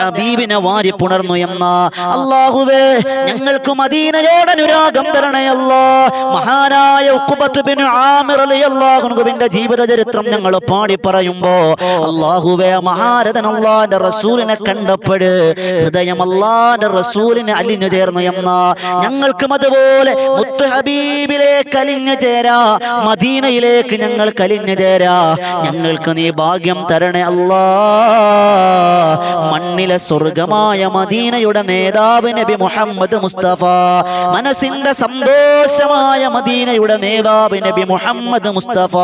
ഹബീബിനെ വാരി പുണർന്നു എന്ന. അള്ളാഹുവേ ഞങ്ങൾക്ക് മദീനയോട് അനുരാഗം തരണേ അല്ലാ മഹാനായ അലിയല്ലാഹുവിന്റെ ജീവിത ചരിത്രം ഞങ്ങൾ പാടി പറയുമ്പോ അള്ളാഹുവേ മഹാരഥൻ അള്ളാന്റെ റസൂലിനെ കണ്ടപ്പോഴ് ഹൃദയം അള്ളാന്റെ റസൂലിനെ അലിഞ്ഞു ചേർന്നു എന്ന. ഞങ്ങൾക്കും അതുപോലെ മുത്ത് ഹബീബിലേക്ക് അലിഞ്ഞു ചേരാ. മദീനയിലേക്ക് ഞങ്ങൾ കലിഞ്ഞു ചേരാ. ഞങ്ങൾക്ക് നീ ഭാഗ്യം തരണേ അല്ലാ മണ്ണിലെ സ്വർഗമായ മദീനയുടെ നേതാവ് നബി മുഹമ്മദ് മുസ്തഫ മനസ്സിന്റെ സന്തോഷമായ മദീനയുടെ നേതാവ് നബി മുഹമ്മദ് മുസ്തഫ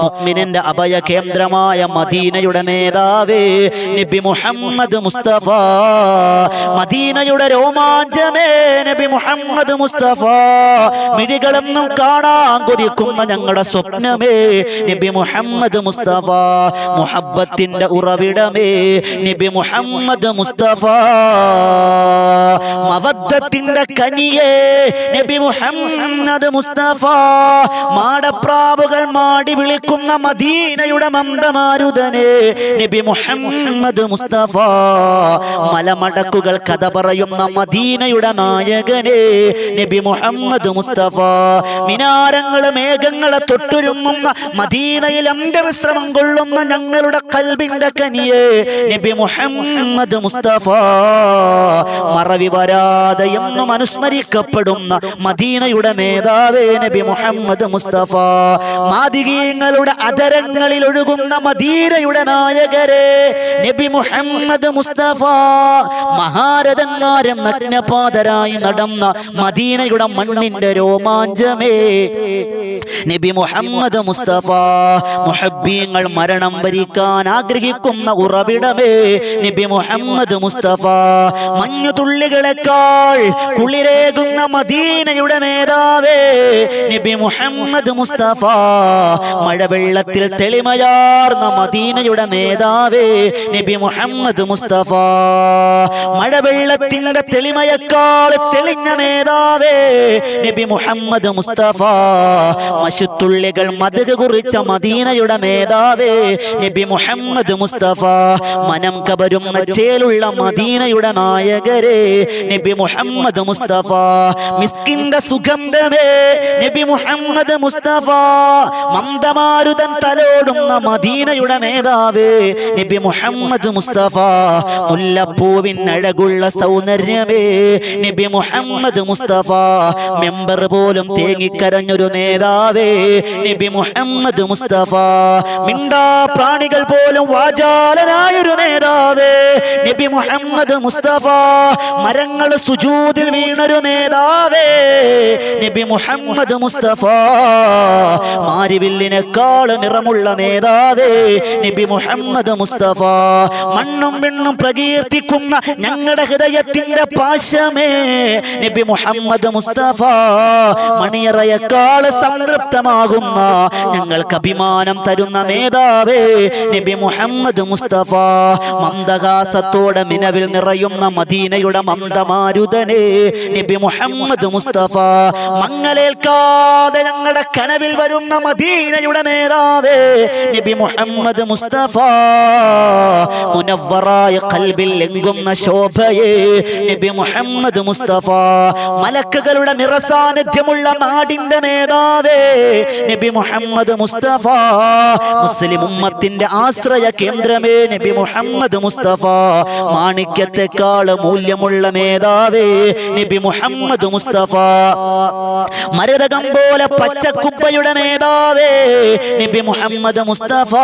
മുഅ്മിനിന്റെ അഭയ കേന്ദ്രമായ മദീനയുടെ നേതാവ് നബി മുഹമ്മദ് മുസ്തഫ മദീനയുടെ രോമാഞ്ചമേ നബി മുഹമ്മദ് മുസ്തഫ മിഴികളൊന്നും കാണാൻ കൊതിക്കുന്ന ഞങ്ങളുടെ സ്വപ്നമേ നബി മുഹമ്മദ് മുസ്തഫ മുഹബത്തിന്റെ ഉറവിടമേ നബി മുഹമ്മദ് മുസ്തഫ. മവദ്ധത്തിന്റെ കനിയേ നബി മുഹമ്മദ് മുസ്തഫ. മാടപ്രാവുകൾ മാടി വിളിക്കുന്ന മദീനയുടെ മന്ദമാരുതനെ നബി മുഹമ്മദ് മുസ്തഫ. മലമടക്കുകൾ കഥ പറയുന്ന മദീനയുടെ നായകനെ നബി മുഹമ്മദ് മുസ്തഫ. മിനാരങ്ങൾ മേഘങ്ങളെ തൊട്ടുരുങ്ങുന്ന മദീനയിൽ അന്ത്യവിശ്രമം കൊള്ളുന്ന ഞങ്ങളുടെ കൽബിന്റെ കനിയെ നബി മുഹമ്മദ് മുസ്തഫ. മറവി വരാതെ എന്നും അനുസ്മരിക്കപ്പെടുന്ന മദീനയുടെ നേതാവേ നബി മുഹമ്മദ് മുസ്തഫ. മാതികീയങ്ങളുടെ അതരങ്ങളിൽ ഒഴുകുന്ന മദീനയുടെ നായകരെ നബി മുഹമ്മദ് മുസ്തഫ. മഹാരഥന്മാരും നഗ്നപാതരായി നടന്ന മദീനയുടെ മണ്ണിന്റെ രോമാഞ്ചമേ നബി മുഹമ്മദ് മുസ്തഫ. മുഹബ്ബീങ്ങൾ മരണം വരിക്കാൻ ആഗ്രഹിക്കുന്ന ഉറവിടമേ നബി മുഹമ്മദ് മുസ്തഫ. മഞ്ഞു തുള്ളികളെക്കാൾ കുളിരേകുന്ന മദീനയുടെ നേതാവേ നബി മുഹമ്മദ് മുസ്തഫ. മഴവെള്ളത്തിൽ തെളിമയാർന്ന മദീനയുടെ നേതാവേ നബി മുഹമ്മദ് മുസ്തഫ. മഴവെള്ളത്തിന്റെ തെളിമയേക്കാൾ തെളിഞ്ഞ നേതാവേ നബി മുഹമ്മദ് മുസ്തഫ. മശുത്തുള്ളികൾ മതക് കുറിച്ച മദീനയുടെ നേതാവേ നബി മുഹമ്മദ് മുസ്തഫ. മനം കബരുന്ന ചേലുള്ള മദീനയുടെ നായകരെ നബി മുഹമ്മദ് മുസ്തഫ. മിസ്കിന്റെ സുഗന്ധമേ നബി മുഹമ്മദ് മുസ്തഫ. മന്ദമാരുതൻ തലോടുന്ന മദീനയുടെ നേതാവ് നബി മുഹമ്മദ് മുസ്തഫ. മുല്ലപ്പൂവിൻ അഴകുള്ള സൗന്ദര്യമേ നബി മുഹമ്മദ് മുസ്തഫ. മെമ്പർ പോലും തേങ്ങിക്കരഞ്ഞൊരു നേതാവേ നബി മുഹമ്മദ് മുസ്തഫ. മിണ്ടാ പ്രാണികൾ പോലും വാചാലനായൊരു നേതാവേ നബി മുഹമ്മദ് മുസ്തഫ മരങ്ങൾ സുജൂദിൽ വീണൊരു നേതാവേ. നബി മുഹമ്മദ് മുസ്തഫ മാരിവില്ലിനേക്കാൾ നിറമുള്ള നേതാവേ. നബി മുഹമ്മദ് മുസ്തഫ മണ്ണും പെണ്ണും പ്രകീർത്തിക്കുന്ന ഞങ്ങളുടെ ഹൃദയത്തിന്റെ പാശമേ. നബി മുഹമ്മദ് മുസ്തഫ മണിയറയേക്കാൾ സംതൃപ്തമാകുന്ന ഞങ്ങൾക്ക് അഭിമാനം തരുന്ന നേതാവേ. നബി മുഹമ്മദ് മുസ്തഫ മന്ദഹാസത്തോടെ മിനവിൽ നിറയുന്ന മദീനയുടെ മന്ദമാരുതനെ നബി മുഹമ്മദ് മുസ്തഫ. മങ്ങലേൽക്കാതെ ഞങ്ങളുടെ കനവിൽ വരുന്ന മദീനയുടെ നേതാവേ നബി മുഹമ്മദ് മുസ്തഫ. മുനവറായ കൽബിൽ എങ്കുന്ന ശോഭയെ നബി മുഹമ്മദ് മുസ്തഫ. മലക്കുകളുടെ നിറസാന്നിധ്യമുള്ള നാടിന്റെ നേതാവേ നബി മുഹമ്മദ് മുസ്തഫ. മുസ്ലിം ഉമ്മത്തിന്റെ ആശ്രയ കേന്ദ്രമേ നബി മുഹമ്മദ് മുസ്തഫ മാണിക്യത്തെക്കാൾ മൂല്യമുള്ള നേതാവേ നബി മുഹമ്മദ് മുസ്തഫ. മരതകം പോലെ പച്ചക്കുപ്പയുടെ നേതാവേ നബി മുഹമ്മദ് മുസ്തഫ.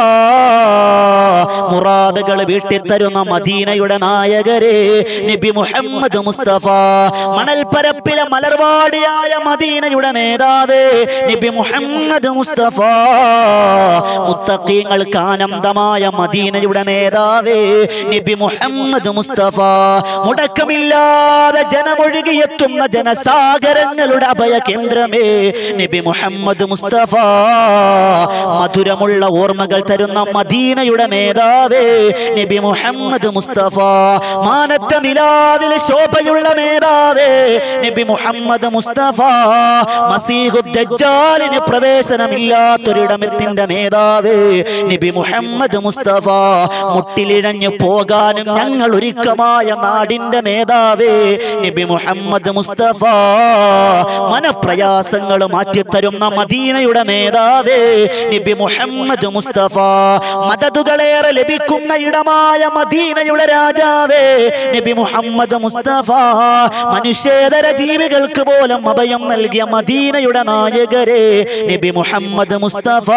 മുറാബകൾ വീട്ടിത്തരുന്ന മദീനയുടെ നായകരെ നബി മുഹമ്മദ് മുസ്തഫ. മണൽപ്പരപ്പിലെ മലർവാടിയായ മദീനയുടെ നേതാവേ നബി മുഹമ്മദ് മുസ്തഫ. മുത്തക്കീങ്ങൾക്ക് ആനന്ദമായ മദീനയുടെ നേതാവേ നബി മുഹമ്മദ് മുസ്തഫ. മുടക്കമില്ലാതെ ജനമൊഴുകിയെത്തുന്ന ജനസാഗരങ്ങളുടെ അഭയ കേന്ദ്രമേ നബി മുഹമ്മദ് മുസ്തഫ. മധുരമുള്ള ഓർമ്മകൾ തരുന്ന മദീനയുടെ നേതാവേ നബി മുഹമ്മദ് മുസ്തഫ. മാനത്തമില്ലാതിൽ ശോഭയുള്ള നേതാവേ നബി മുഹമ്മദ് മുസ്തഫ. മസീഹു ദജ്ജാലിന് പ്രവേശനമില്ലാത്തൊരിടമത്തിന്റെ നേതാവേ നബി മുഹമ്മദ് മുസ്തഫ. മുട്ടിലിഴഞ്ഞു പോ പോകാനും ഞങ്ങൾ ഒരുക്കമായ നാടിന്റെ മേധാവേ നബി മുഹമ്മദ് മുസ്തഫ. മനപ്രയാസങ്ങൾ മാറ്റിത്തരുന്ന മദീനയുടെ മേധാവേ നബി മുഹമ്മദ് മുസ്തഫ. മദതുകളേറെ ലഭിക്കുന്ന ഇടമായ മദീനയുടെ രാജാവേ നബി മുഹമ്മദ് മുസ്തഫ. മനുഷ്യേതര ജീവികൾക്ക് പോലും അഭയം നൽകിയ മദീനയുടെ നായകരെ നബി മുഹമ്മദ് മുസ്തഫ.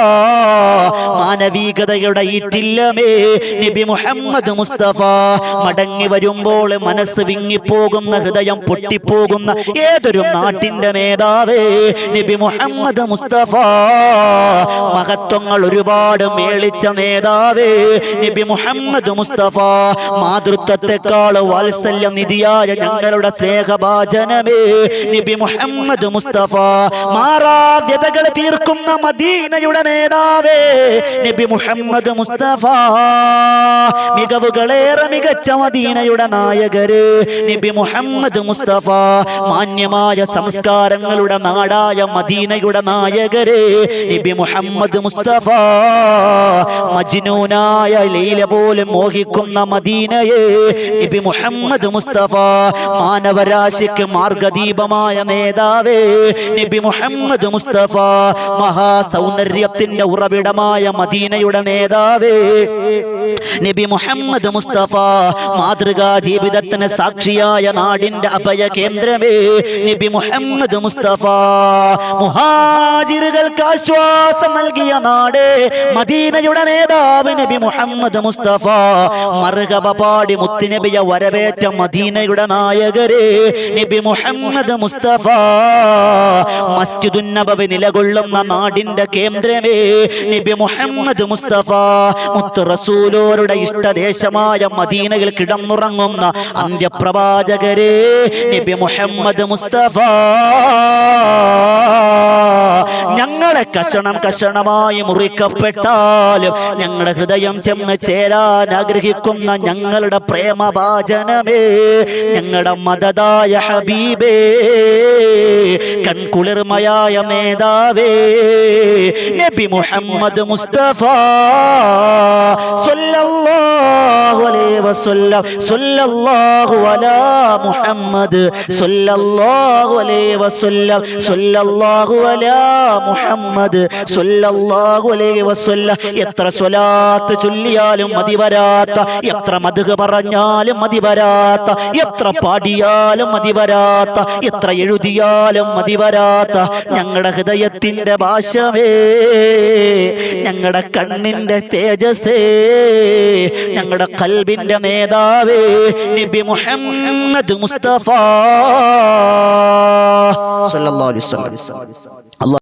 മാനവികതയുടെ ഈറ്റില്ലമേ നബി മുഹമ്മദ് മുസ്തഫ മടങ്ങി വരുമ്പോൾ മനസ്സ് വിങ്ങിപ്പോകുന്ന ഹൃദയം പൊട്ടിപ്പോകുന്ന ഏതൊരു നാട്ടിന്റെ നേതാവേ നബി മുഹമ്മദ് മുസ്തഫ. മഹത്വങ്ങൾ ഒരുപാട് മേളിച്ച നേതാവേ നബി മുഹമ്മദ് മുസ്തഫ. മാതൃത്വത്തെക്കാൾ വാത്സല്യ നിധിയായ ഞങ്ങളുടെ സ്നേഹഭാചനമേ നബി മുഹമ്മദ് മുസ്തഫ. മാറാ വ്യതകൾ തീർക്കുന്ന മദീനയുടെ നേതാവേ നബി മുഹമ്മദ് മുസ്തഫ. മികവുകളേറെ മികച്ച മദീനയുടെ നായകര് നബി മുഹമ്മദ് മുസ്തഫ മാന്യമായ സംസ്കാരങ്ങളുടെ നാടായ മദീനയുടെ നായകര് നബി മുഹമ്മദ് മുസ്തഫ. മജ്നൂനായ ലൈല പോലും മോഹിക്കുന്ന മദീനയെ നബി മുഹമ്മദ് മുസ്തഫ മാനവരാശിക്ക് മാർഗദീപമായ നേതാവേ നബി മുഹമ്മദ് മുസ്തഫ മഹാസൗന്ദര്യത്തിന്റെ ഉറവിടമായ മദീനയുടെ നേതാവേ. നബി മുഹമ്മദ് മുസ്തഫ മാതൃകാ ജീവിതത്തിന് സാക്ഷിയായ നാടിന്റെ അഭയ കേന്ദ്രമേ നബി മുഹമ്മദ് മുസ്തഫ. മുഹാജിറുകൾക്ക് ആശ്വാസം നൽകിയ നാട് മദീനയുടെ നേതാവ് നബി മുഹമ്മദ് മുസ്തഫ. മറുകബ പാടി മുത്തുനബിയ വരവേറ്റ മദീനയുടെ നായകരെ നബി മുഹമ്മദ് മുസ്തഫ. മസ്ജിദുൻ നബവി നിലകൊള്ളുന്ന നാടിന്റെ കേന്ദ്രമേ നബി മുഹമ്മദ് മുസ്തഫ. മുത്ത് റസൂലോരുടെ ഇഷ്ടദേശമായ മദീനയിൽ കിടന്നുറങ്ങുന്ന അന്ത്യപ്രവാചകരെ നബി മുഹമ്മദ് മുസ്തഫ. കഷണം കഷണമായി മുറിക്കപ്പെട്ടാലും ഞങ്ങളുടെ ഹൃദയം ചെന്ന് ചേരാൻ ആഗ്രഹിക്കുന്ന ഞങ്ങളുടെ പ്രേമവാചനമേ ഞങ്ങളുടെ മതതായ ഹബീബേ കൺകുളിർമയായ മേധാവേ നബി മുഹമ്മദ് മുസ്തഫ സല്ലല്ലാഹു അലൈഹി വസല്ലം അലാ മുഹമ്മദ് അലൈഹി വസല്ലം അലാ മുഹമ്മദ്. സല്ലല്ലാഹു അലൈഹി വസല്ല. എത്ര സ്വലാത്ത് ചൊല്ലിയാലും മതി വരാത്ത എത്ര മധുക പറഞ്ഞാലും മതി വരാത്ത എത്ര പാടിയാലും മതി വരാത്ത എത്ര എഴുതിയാലും മതി വരാത്ത ഞങ്ങളുടെ ഹൃദയത്തിന്റെ ഭാഷമേ ഞങ്ങളുടെ കണ്ണിന്റെ തേജസ്സേ ഞങ്ങളുടെ കൽബിന്റെ മേധാവേ നബി മുഹമ്മദ് മുസ്തഫ. സല്ലല്ലാഹു അലൈഹി വസല്ലം.